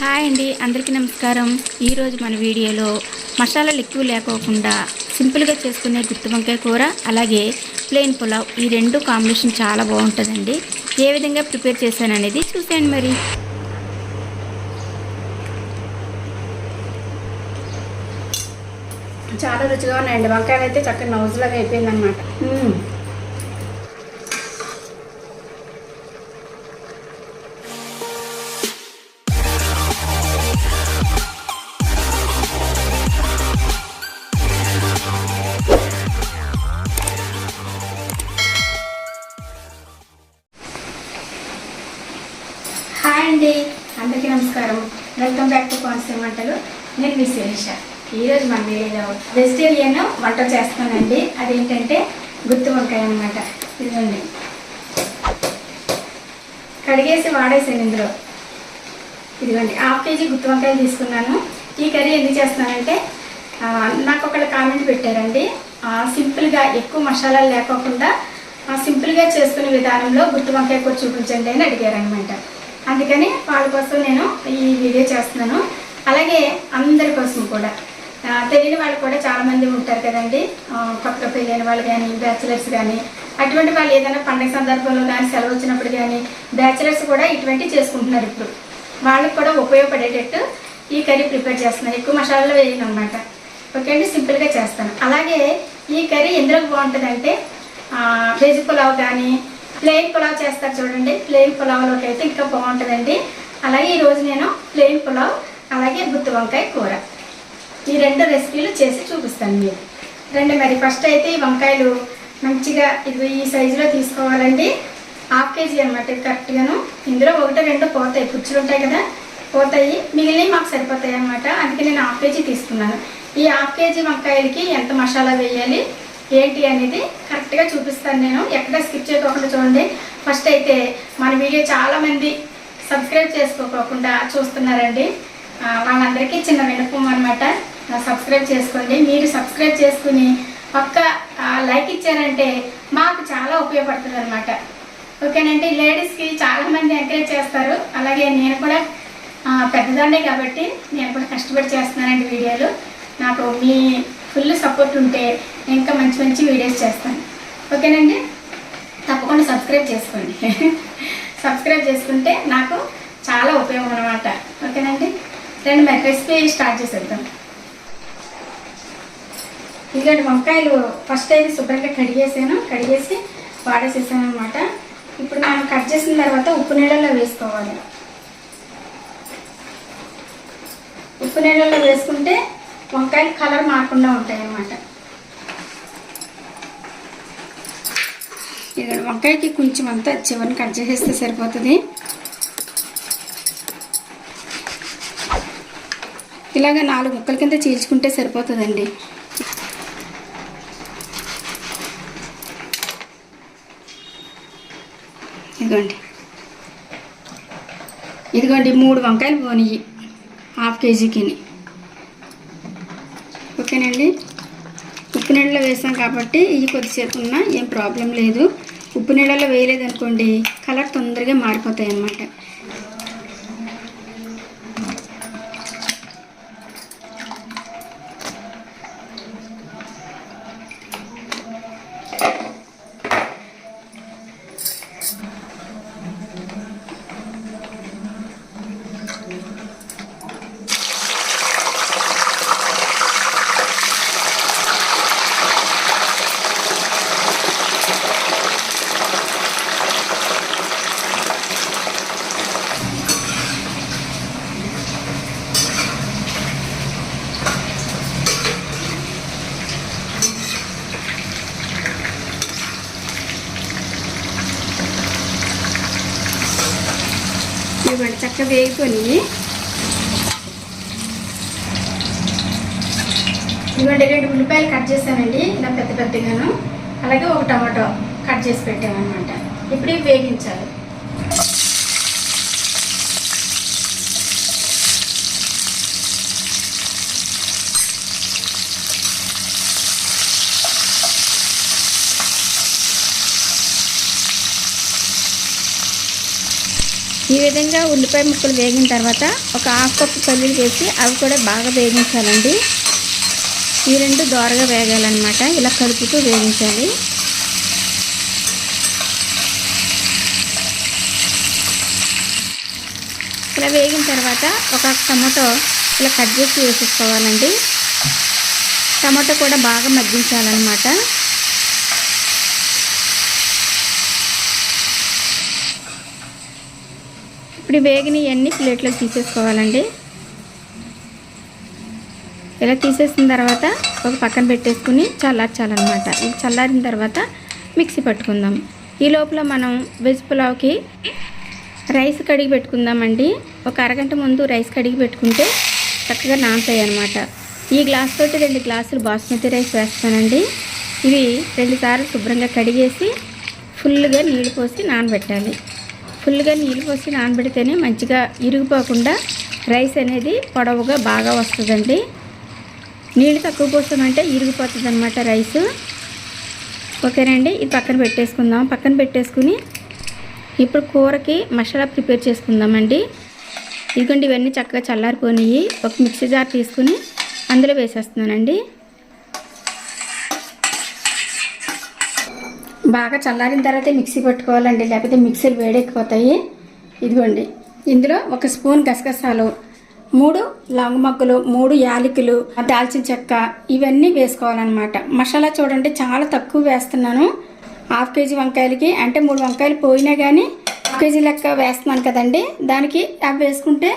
Hi అండి అందరికీ నమస్కారం. ఈరోజు మన వీడియోలో మసాలాలు ఎక్కువ లేకోకుండా సింపుల్గా చేసుకునే గుత్తి వంకాయ కూర అలాగే ప్లెయిన్ పులావ్ ఈ రెండు కాంబినేషన్ చాలా బాగుంటుందండి. ఏ విధంగా ప్రిపేర్ చేశాను అనేది చూసేయండి మరి. చాలా రుచిగా ఉన్నాయండి. వంకాయలు అయితే చక్కగా నౌజులాగా అయిపోయింది మీ శిరీష ఈరోజు మన వీడియోలో వెజిటేరియన్ వంట చేస్తానండి. అదేంటంటే గుత్తి వంకాయ అనమాట ఇదిగోండి. కడిగేసి వాడేసాను ఇందులో. ఇదిగోండి. హాఫ్ కేజీ గుత్తి వంకాయలు తీసుకున్నాను. ఈ కర్రీ ఎందుకు చేస్తున్నానంటే నాకు ఒకళ్ళు కామెంట్ పెట్టారండి. సింపుల్గా ఎక్కువ మసాలాలు లేకోకుండా సింపుల్గా చేసుకునే విధానంలో గుత్తి వంకాయ కూర చూపించండి అని అడిగారనమాట అందుకని వాళ్ళ కోసం నేను ఈ వీడియో చేస్తున్నాను. అలాగే అందరి కోసం కూడా. తెలియని వాళ్ళు కూడా చాలామంది ఉంటారు కదండి. కొత్త పెళ్ళైన వాళ్ళు కానీ బ్యాచిలర్స్ కానీ అటువంటి వాళ్ళు ఏదైనా పండగ సందర్భంలో కానీ సెలవు వచ్చినప్పుడు కానీ బ్యాచిలర్స్ కూడా ఇటువంటివి చేసుకుంటున్నారు ఇప్పుడు. వాళ్ళకి కూడా ఉపయోగపడేటట్టు ఈ కర్రీ ప్రిపేర్ చేస్తున్నాను ఎక్కువ మసాలాలు వేయను అనమాట ఓకే అండి సింపుల్గా చేస్తాను. అలాగే ఈ కర్రీ ఎందుకు బాగుంటుందంటే వెజ్ పులావ్ కానీ ప్లెయిన్ పులావ్ చేస్తారు చూడండి. ప్లెయిన్ పులావ్లోకి అయితే ఇంకా బాగుంటుందండి. అలాగే ఈరోజు నేను ప్లెయిన్ పులావ్ అలాగే గుత్తి వంకాయ కూర. ఈ రెండు రెసిపీలు చేసి చూపిస్తాను మీరు రెండు మరి ఫస్ట్ అయితే ఈ వంకాయలు మంచిగా ఇది ఈ సైజులో తీసుకోవాలండి. హాఫ్ కేజీ అనమాట కరెక్ట్గాను. ఇందులో ఒకటి రెండు పోతాయి. పుచ్చులు ఉంటాయి కదా పోతాయి. మిగిలినవి మాకు సరిపోతాయి అనమాట అందుకే నేను హాఫ్ కేజీ తీసుకున్నాను. ఈ హాఫ్ కేజీ వంకాయలకి ఎంత మసాలా వేయాలి ఏంటి అనేది కరెక్ట్గా చూపిస్తాను నేను. ఎక్కడ స్కిప్ చేయకోకుండా చూడండి. ఫస్ట్ అయితే మన వీడియో చాలామంది సబ్స్క్రైబ్ చేసుకోకుండా చూస్తున్నారండి. వాళ్ళందరికీ చిన్న వినపం అనమాట సబ్స్క్రైబ్ చేసుకోండి. మీరు సబ్స్క్రైబ్ చేసుకుని పక్క లైక్ ఇచ్చారంటే మాకు చాలా ఉపయోగపడుతుంది అనమాట ఓకేనండి? లేడీస్కి చాలామంది ఎంకరేజ్ చేస్తారు. అలాగే నేను కూడా పెద్దదాన్నే కాబట్టి నేను కూడా కష్టపడి చేస్తున్నానండి వీడియోలు. నాకు మీ ఫుల్ సపోర్ట్ ఉంటే ఇంకా మంచి మంచి వీడియోస్ చేస్తాను. ఓకేనండి? తప్పకుండా సబ్స్క్రైబ్ చేసుకోండి. సబ్స్క్రైబ్ చేసుకుంటే నాకు చాలా ఉపయోగం అనమాట ఓకేనండి? రెండు మరి రెసిపీ స్టార్ట్ చేసేద్దాం. ఇలాంటి వంకాయలు ఫస్ట్ అయితే శుభ్రంగా కడిగేసాను. కడిగేసి వాడేసేసాను అనమాట ఇప్పుడు మనం కట్ చేసిన తర్వాత ఉప్పు నీళ్ళలో వేసుకోవాలి. ఉప్పు నీళ్ళలో వేసుకుంటే వంకాయలు కలర్ మారకుండా ఉంటాయి అన్నమాట వంకాయకి కొంచెం అంతా చివరిని కట్ చేసేస్తే సరిపోతుంది. ఇలాగ నాలుగు ముక్కల కింద చీల్చుకుంటే సరిపోతుందండి. ఇదిగోండి. ఇదిగోండి మూడు వంకాయలు పోనియి. హాఫ్ కేజీకి ఓకేనండి? ఉప్పు నీళ్ళలో వేసాం కాబట్టి ఇవి కొద్దిసేపు ఉన్నా ఏం ప్రాబ్లం లేదు. ఉప్పు నీళ్ళలో వేయలేదనుకోండి కలర్ తొందరగా మారిపోతాయి అన్నమాట ఇవ్వండి ఇవ్వండి రెండు ఉల్లిపాయలు కట్ చేశానండి ఇలా పెద్ద పెద్దగాను. అలాగే ఒక టమాటో కట్ చేసి పెట్టామన్నమాట. ఇప్పుడు ఇవి వేగించాలి. ఈ విధంగా ఉల్లిపాయ ముక్కలు వేగిన తర్వాత ఒక హాఫ్ కప్పు పల్లీలు వేసి అవి కూడా బాగా వేగించాలండి. ఈ రెండు దోరగా వేగాలన్నమాట. ఇలా కలుపుతూ వేగించాలి. ఇలా వేగిన తర్వాత ఒక టమాటో ఇలా కట్ చేసి వేసేసుకోవాలండి. టమాటో కూడా బాగా మగ్గించాలన్నమాట. ఇప్పుడు వేగిని అన్ని ప్లేట్లోకి తీసేసుకోవాలండి? ఇలా తీసేసిన తర్వాత ఒక పక్కన పెట్టేసుకుని చల్లార్చాలన్నమాట. ఇది చల్లారిన తర్వాత మిక్సీ పట్టుకుందాం. ఈ లోపల మనం వెజ్ పులావ్కి రైస్ కడిగి పెట్టుకుందామండి. ఒక అరగంట ముందు రైస్ కడిగి పెట్టుకుంటే చక్కగా నానుతాయి అనమాట ఈ గ్లాస్ తోటి రెండు గ్లాసులు బాస్మతి రైస్ వేస్తానండి. ఇవి రెండుసార్లు శుభ్రంగా కడిగేసి ఫుల్గా నీళ్ళు పోసి నానబెట్టాలి. ఫుల్గా నీళ్ళు పోసి నానబెడితేనే మంచిగా ఇరిగిపోకుండా రైస్ అనేది పొడవుగా బాగా వస్తుందండి. నీళ్ళు తక్కువ పోసామంటే ఇరిగిపోతుంది అనమాట రైస్. ఓకేనండి ఇది పక్కన పెట్టేసుకుందాం. పక్కన పెట్టేసుకుని ఇప్పుడు కూరకి మసాలా ప్రిపేర్ చేసుకుందామండి. ఇదిగోండి ఇవన్నీ చక్కగా చల్లారిపోయినాయి ఒక మిక్సీ జార్ తీసుకుని అందులో వేసేస్తున్నానండి. బాగా చల్లారిన తర్వాత మిక్సీ పట్టుకోవాలండి. లేకపోతే మిక్సీలు వేడెక్కిపోతాయి. ఇదిగోండి. ఇందులో ఒక స్పూన్ గసగసాలు మూడు లవంగ మొగ్గలు మూడు యాలకులు దాల్చిన చెక్క ఇవన్నీ వేసుకోవాలన్నమాట. మసాలా చూడండి చాలా తక్కువ వేస్తున్నాను. హాఫ్ కేజీ వంకాయలకి అంటే మూడు వంకాయలు పోయినా కానీ హాఫ్ కేజీ లెక్క వేస్తున్నాను కదండి. దానికి అవి వేసుకుంటే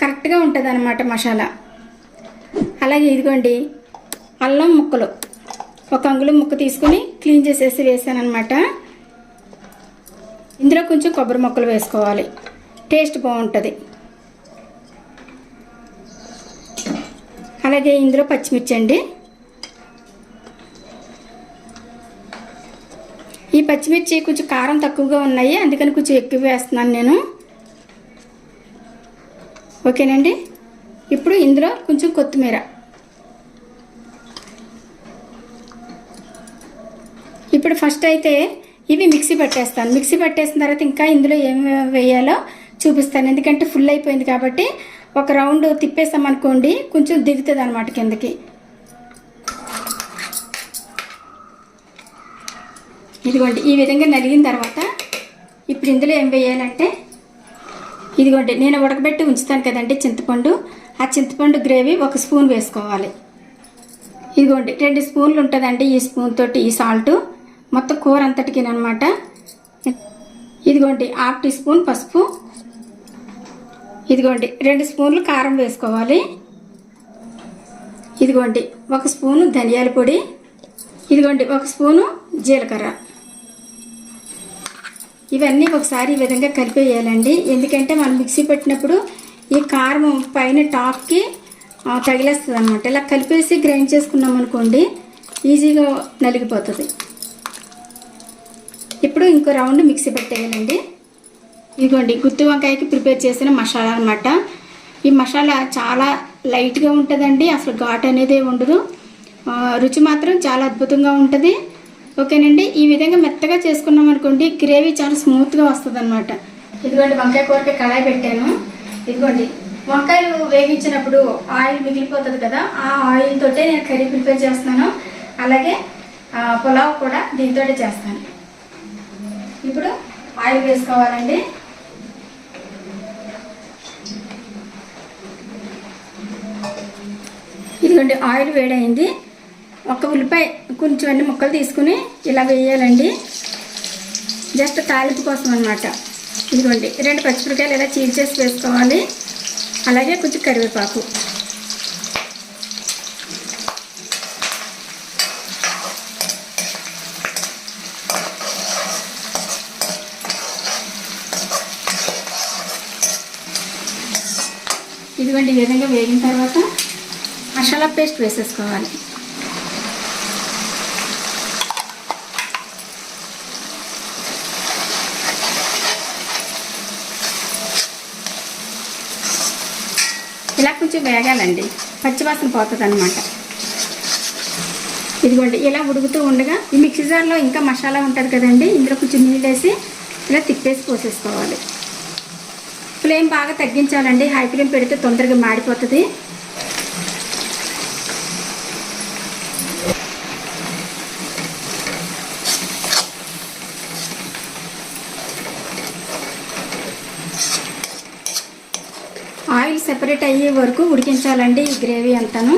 కరెక్ట్గా ఉంటుంది అనమాట మసాలా. అలాగే ఇదిగోండి అల్లం ముక్కలు. ఒక అంగుళం ముక్క తీసుకుని క్లీన్ చేసేసి వేసాను అనమాట ఇందులో కొంచెం కొబ్బరి ముక్కలు వేసుకోవాలి. టేస్ట్ బాగుంటుంది. అలాగే ఇందులో పచ్చిమిర్చి అండి. ఈ పచ్చిమిర్చి కొంచెం కారం తక్కువగా ఉన్నాయి. అందుకని కొంచెం ఎక్కువ వేస్తున్నాను నేను. ఓకేనండి? ఇప్పుడు ఇందులో కొంచెం కొత్తిమీర. ఇప్పుడు ఫస్ట్ అయితే ఇవి మిక్సీ పట్టేస్తాను. మిక్సీ పట్టేసిన తర్వాత ఇంకా ఇందులో ఏం వేయాలో చూపిస్తాను. ఎందుకంటే ఫుల్ అయిపోయింది కాబట్టి ఒక రౌండ్ తిప్పేస్తామనుకోండి కొంచెం దిగుతుంది అనమాట కిందకి. ఇదిగోండి ఈ విధంగా నలిగిన తర్వాత ఇప్పుడు ఇందులో ఏం వేయాలంటే ఇదిగోండి నేను ఉడకబెట్టి ఉంచుతాను కదండి చింతపండు. ఆ చింతపండు గ్రేవీ ఒక స్పూన్ వేసుకోవాలి. ఇదిగోండి రెండు స్పూన్లు ఉంటుందండి ఈ స్పూన్ తోటి ఈ సాల్టు. మొత్తం కూర అంతటికినమాట ఇదిగోండి హాఫ్ టీ స్పూన్ పసుపు. ఇదిగోండి రెండు స్పూన్లు కారం వేసుకోవాలి. ఇదిగోండి ఒక స్పూను ధనియాల పొడి. ఇదిగోండి ఒక స్పూను జీలకర్ర. ఇవన్నీ ఒకసారి ఈ విధంగా కలిపేయాలండి. ఎందుకంటే మనం మిక్సీ పెట్టినప్పుడు ఈ కారం పైన టాప్కి తగిలేస్తుంది అనమాట ఇలా కలిపేసి గ్రైండ్ చేసుకున్నాం అనుకోండి ఈజీగా నలిగిపోతుంది. ఇప్పుడు ఇంకో రౌండ్ మిక్సీ పెట్టేయాలండి. ఇదిగోండి గుత్తి వంకాయకి ప్రిపేర్ చేసిన మసాలా అనమాట ఈ మసాలా చాలా లైట్గా ఉంటుందండి అసలు ఘాట్ అనేది ఉండదు. రుచి మాత్రం చాలా అద్భుతంగా ఉంటుంది. ఓకేనండి ఈ విధంగా మెత్తగా చేసుకున్నాం అనుకోండి గ్రేవీ చాలా స్మూత్గా వస్తుంది అనమాట ఇదిగోండి వంకాయ కూరకి కళాయి పెట్టాను. ఇదిగోండి వంకాయలు వేగించినప్పుడు ఆయిల్ మిగిలిపోతుంది కదా ఆ ఆయిల్ తోటే నేను కర్రీ ప్రిపేర్ చేస్తున్నాను. అలాగే పులావ్ కూడా దీంతో చేస్తాను. ఇప్పుడు ఆయిల్ వేసుకోవాలండి. ఇదిగోండి ఆయిల్ వేడైంది. ఒక ఉల్లిపాయ కొంచెం అన్ని ముక్కలు తీసుకుని ఇలా వేయాలండి. జస్ట్ తాలింపు కోసం అనమాట ఇదిగోండి రెండు పచ్చిమిరకాయలు ఇలా చీల్చేసి వేసుకోవాలి. అలాగే కొంచెం కరివేపాకు. ఇదిగోండి ఈ విధంగా వేగిన తర్వాత మసాలా పేస్ట్ వేసేసుకోవాలి. ఇలా కొంచెం వేగాలండి. పచ్చివాసన పోతుంది అనమాట ఇదిగోండి ఇలా ఉడుకుతూ ఉండగా ఈ మిక్సీ జార్లో ఇంకా మసాలా ఉంటుంది కదండి ఇందులో కొంచెం నీళ్ళు వేసి ఇలా తిప్పేసి పోసేసుకోవాలి. ఫ్లేమ్ బాగా తగ్గించాలండి. హై ఫ్లేమ్ పెడితే తొందరగా మాడిపోతుంది. ఆయిల్ సెపరేట్ అయ్యే వరకు ఉడికించాలండి ఈ గ్రేవీ అంతాను.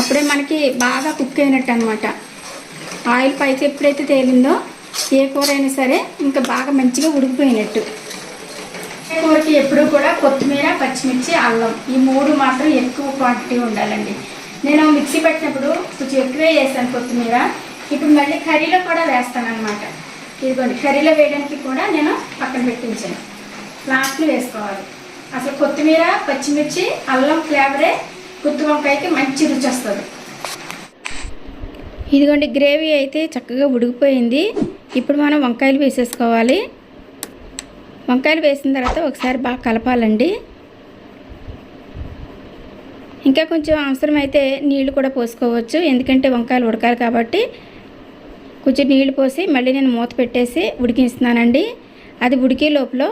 అప్పుడే మనకి బాగా కుక్ అయినట్టు అనమాట ఆయిల్ పైకి ఎప్పుడైతే తేలిందో ఏ కూర అయినా సరే ఇంకా బాగా మంచిగా ఉడికిపోయినట్టు. కూరకి ఎప్పుడూ కూడా కొత్తిమీర పచ్చిమిర్చి అల్లం. ఈ మూడు మాత్రం ఎక్కువ క్వాంటిటీ ఉండాలండి. నేను మిక్సీ పెట్టినప్పుడు కొంచెం ఎక్కువే వేసాను కొత్తిమీర. ఇప్పుడు మళ్ళీ కర్రీలో కూడా వేస్తాను అనమాట ఇదిగోండి కర్రీలో వేయడానికి కూడా నేను పక్కన పెట్టించాను. లాస్ట్లో వేసుకోవాలి. అసలు కొత్తిమీర పచ్చిమిర్చి అల్లం ఫ్లేవరే గుత్తి వంకాయకి మంచి రుచి వస్తుంది. ఇదిగోండి గ్రేవీ అయితే చక్కగా ఉడికిపోయింది. ఇప్పుడు మనం వంకాయలు వేసేసుకోవాలి. వంకాయలు వేసిన తర్వాత ఒకసారి బాగా కలపాలండి. ఇంకా కొంచెం అవసరమైతే నీళ్ళు కూడా పోసుకోవచ్చు. ఎందుకంటే వంకాయలు ఉడకాలి కాబట్టి కొంచెం నీళ్ళు పోసి మళ్ళీ నేను మూత పెట్టేసి ఉడికిస్తున్నానండి. అది ఉడికే లోపల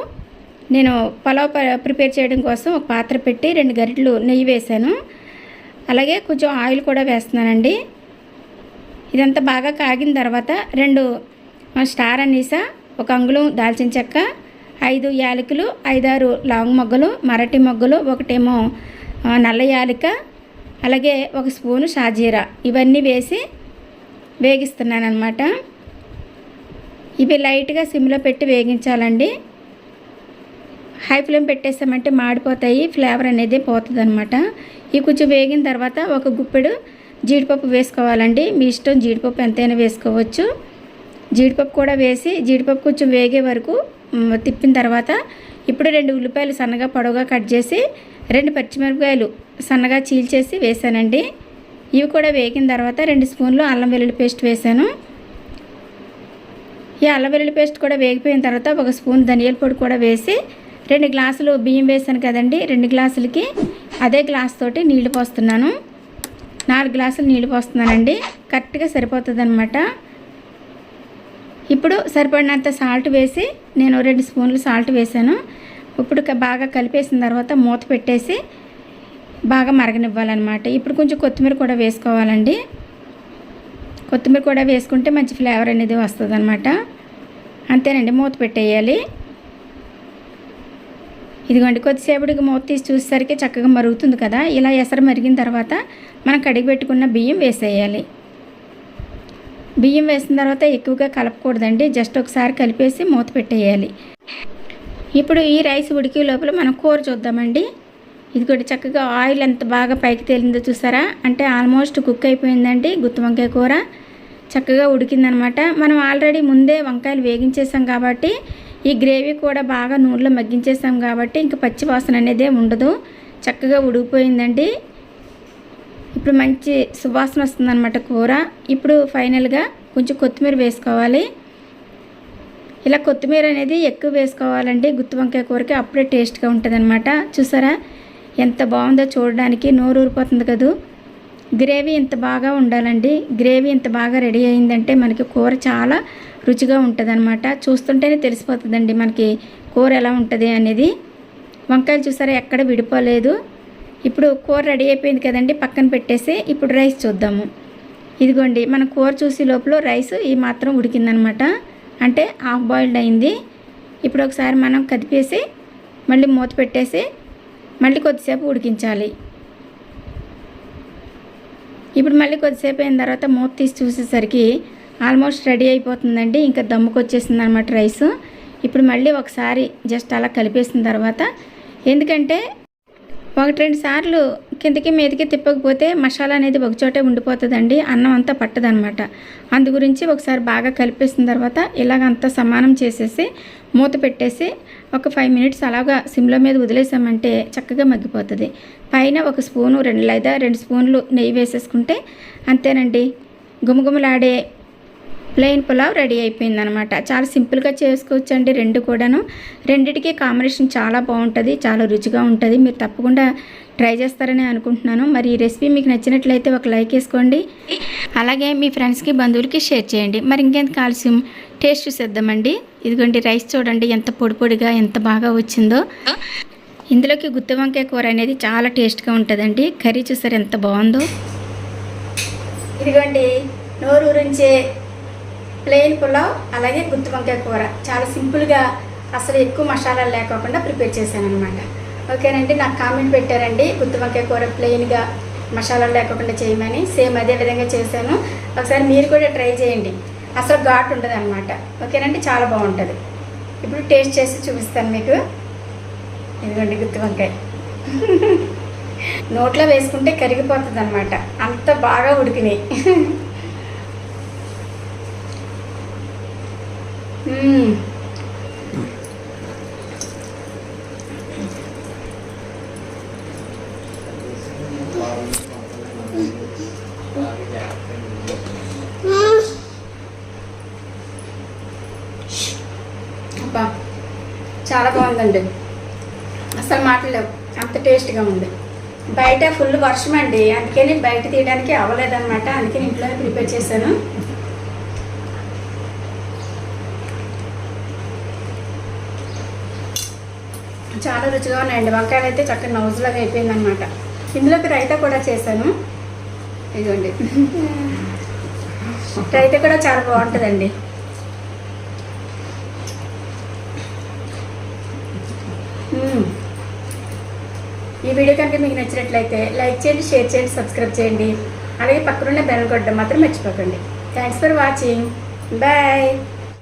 నేను పలావ్ ప్రిపేర్ చేయడం కోసం ఒక పాత్ర పెట్టి రెండు గరిటెలు నెయ్యి వేశాను. అలాగే కొంచెం ఆయిల్ కూడా వేస్తున్నానండి. ఇదంతా బాగా కాగిన తర్వాత రెండు స్టార్ అనీసా ఒక అంగుళం దాల్చిన చెక్క ఐదు యాలకులు ఐదారు లాంగ్ మొగ్గలు మరటి మొగ్గలు ఒకటేమో నల్ల యాలిక అలాగే ఒక స్పూను షాజీరా. ఇవన్నీ వేసి వేగిస్తున్నాను అనమాట ఇవి లైట్గా సిమ్లో పెట్టి వేగించాలండి. హై ఫ్లేమ్ పెట్టేసామంటే మాడిపోతాయి ఫ్లేవర్ అనేది పోతుంది అనమాట ఇవి కొంచెం వేగిన తర్వాత ఒక గుప్పెడు జీడిపప్పు వేసుకోవాలండి. మీ ఇష్టం జీడిపప్పు ఎంతైనా వేసుకోవచ్చు. జీడిపప్పు కూడా వేసి జీడిపప్పు కొంచెం వేగే వరకు తిప్పిన తర్వాత ఇప్పుడు రెండు ఉల్లిపాయలు సన్నగా పొడవుగా కట్ చేసి రెండు పచ్చిమిరపకాయలు సన్నగా చీల్చేసి వేసానండి. ఇవి కూడా వేగిన తర్వాత రెండు స్పూన్లు అల్లం వెల్లుల్లి పేస్ట్ వేసాను. ఈ అల్లం వెల్లుల్లి పేస్ట్ కూడా వేగిపోయిన తర్వాత ఒక స్పూన్ ధనియాల పొడి కూడా వేసి రెండు గ్లాసులు బియ్యం వేసాను కదండి. రెండు గ్లాసులకి అదే గ్లాస్ తోటి నీళ్ళు పోస్తున్నాను. నాలుగు గ్లాసులు నీళ్ళు పోస్తున్నానండి. కరెక్ట్గా సరిపోతుంది అనమాట ఇప్పుడు సరిపడినంత సాల్ట్ వేసి నేను రెండు స్పూన్లు సాల్ట్ వేసాను. ఇప్పుడు బాగా కలిపేసిన తర్వాత మూత పెట్టేసి బాగా మరగనివ్వాలన్నమాట. ఇప్పుడు కొంచెం కొత్తిమీర కూడా వేసుకోవాలండి. కొత్తిమీర కూడా వేసుకుంటే మంచి ఫ్లేవర్ అనేది వస్తుంది అనమాట అంతేనండి మూత పెట్టేయాలి. ఇదిగోండి కొద్దిసేపటికి మూత తీసి చూసేసరికి చక్కగా మరుగుతుంది కదా. ఇలా ఎసరు మరిగిన తర్వాత మనం కడిగి పెట్టుకున్న బియ్యం వేసేయాలి. బియ్యం వేసిన తర్వాత ఎక్కువగా కలపకూడదండి. జస్ట్ ఒకసారి కలిపేసి మూత పెట్టేయాలి. ఇప్పుడు ఈ రైస్ ఉడికే లోపల మనం కూర చూద్దామండి. ఇది కూడా చక్కగా ఆయిల్ ఎంత బాగా పైకి తేలిందో చూసారా? అంటే ఆల్మోస్ట్ కుక్ అయిపోయిందండి గుత్తి వంకాయ కూర. చక్కగా ఉడికిందనమాట. మనం ఆల్రెడీ ముందే వంకాయలు వేగించేసాం కాబట్టి ఈ గ్రేవీ కూడా బాగా నూనెలో మగ్గించేసాం కాబట్టి ఇంకా పచ్చి వాసన అనేది ఉండదు. చక్కగా ఉడికిపోయిందండి. ఇప్పుడు మంచి సువాసన వస్తుందన్నమాట కూర. ఇప్పుడు ఫైనల్గా కొంచెం కొత్తిమీర వేసుకోవాలి. ఇలా కొత్తిమీర అనేది ఎక్కువ వేసుకోవాలండి గుత్తి వంకాయ కూరకి అప్పుడే టేస్ట్గా ఉంటుంది చూసారా? ఎంత బాగుందో చూడడానికి నోరు ఊరిపోతుంది కదూ. గ్రేవీ ఇంత బాగా ఉండాలండి. గ్రేవీ ఇంత బాగా రెడీ అయిందంటే మనకి కూర చాలా రుచిగా ఉంటుంది అనమాట చూస్తుంటేనే తెలిసిపోతుందండి మనకి కూర ఎలా ఉంటుంది అనేది. వంకాయలు చూసారా? ఎక్కడ విడిపోలేదు. ఇప్పుడు కూర రెడీ అయిపోయింది కదండి పక్కన పెట్టేసి ఇప్పుడు రైస్ చూద్దాము. ఇదిగోండి మన కూర చూసి లోపల రైస్ ఈ మాత్రం ఉడికిందనమాట. అంటే హాఫ్ బాయిల్డ్ అయింది. ఇప్పుడు ఒకసారి మనం కదిపేసి మళ్ళీ మూత పెట్టేసి మళ్ళీ కొద్దిసేపు ఉడికించాలి. ఇప్పుడు మళ్ళీ కొద్దిసేపు అయిన తర్వాత మూత తీసి చూసేసరికి ఆల్మోస్ట్ రెడీ అయిపోతుందండి. ఇంకా దమ్ముకు వచ్చేసింది అనమాట రైస్. ఇప్పుడు మళ్ళీ ఒకసారి జస్ట్ అలా కలిపేసిన తర్వాత ఎందుకంటే ఒకటి రెండు సార్లు కిందకి మీదకి తిప్పకపోతే మసాలా అనేది ఒకచోటే ఉండిపోతుందండి. అన్నం అంతా పట్టదనమాట. అందు గురించి ఒకసారి బాగా కలిపేసిన తర్వాత ఇలాగంతా సమానం చేసేసి మూత పెట్టేసి ఒక ఫైవ్ మినిట్స్ అలాగా సిమ్లో మీద వదిలేసామంటే చక్కగా మగ్గిపోతుంది. పైన ఒక స్పూను రెండు లేదా రెండు స్పూన్లు నెయ్యి వేసేసుకుంటే అంతేనండి. గుమగుమలాడే ప్లెయిన్ పులావ్ రెడీ అయిపోయింది అనమాట చాలా సింపుల్గా చేసుకోవచ్చు అండి రెండు కూడాను. రెండిటికి కాంబినేషన్ చాలా బాగుంటుంది చాలా రుచిగా ఉంటుంది. మీరు తప్పకుండా ట్రై చేస్తారని అనుకుంటున్నాను. మరి ఈ రెసిపీ మీకు నచ్చినట్లయితే ఒక లైక్ వేసుకోండి. అలాగే మీ ఫ్రెండ్స్కి బంధువులకి షేర్ చేయండి. మరి ఇంకెంత కాల్స్యం టేస్ట్ చూసేద్దామండి. ఇదిగోండి రైస్ చూడండి ఎంత పొడి పొడిగా ఎంత బాగా వచ్చిందో. ఇందులోకి గుత్తి వంకాయ కూర అనేది చాలా టేస్ట్గా ఉంటుందండి. కర్రీ చూసారు ఎంత బాగుందో. ఇదిగోండి నోరు ఊరించే ప్లెయిన్ పులావ్ అలాగే గుత్తి వంకాయ కూర. చాలా సింపుల్గా అసలు ఎక్కువ మసాలాలు లేకోకుండా ప్రిపేర్ చేశాను అనమాట ఓకేనండి నాకు కామెంట్ పెట్టారండి గుత్తి వంకాయ కూర ప్లెయిన్గా మసాలాలు లేకుండా చేయమని. సేమ్ అదే విధంగా చేశాను. ఒకసారి మీరు కూడా ట్రై చేయండి. అసలు ఘాట్ ఉంటుంది అనమాట ఓకేనండి చాలా బాగుంటుంది. ఇప్పుడు టేస్ట్ చేసి చూపిస్తాను మీకు. ఇదిగోండి గుత్తి వంకాయ. నోట్లో వేసుకుంటే కరిగిపోతుంది అనమాట అంత బాగా ఉడికినాయి. అబ్బా చాలా బాగుందండి. అసలు మాటలు అంత టేస్ట్గా ఉంది. బయట ఫుల్ వర్షం అండి అందుకని బయట తీయడానికి అవ్వలేదన్నమాట అందుకని ఇంట్లోనే ప్రిపేర్ చేశాను. చాలా రుచిగా ఉన్నాయండి వంకాయలు అయితే చక్కగా నౌజులాగా అయిపోయింది అనమాట ఇందులోకి రైతా కూడా చేశాను. ఇదిగోండి. రైతా కూడా చాలా బాగుంటుందండి. ఈ వీడియో కనుక మీకు నచ్చినట్లయితే లైక్ చేయండి షేర్ చేయండి సబ్స్క్రైబ్ చేయండి. అలాగే పక్కనున్న బెల్ కొట్టడం మాత్రం మర్చిపోకండి. Thanks for watching bye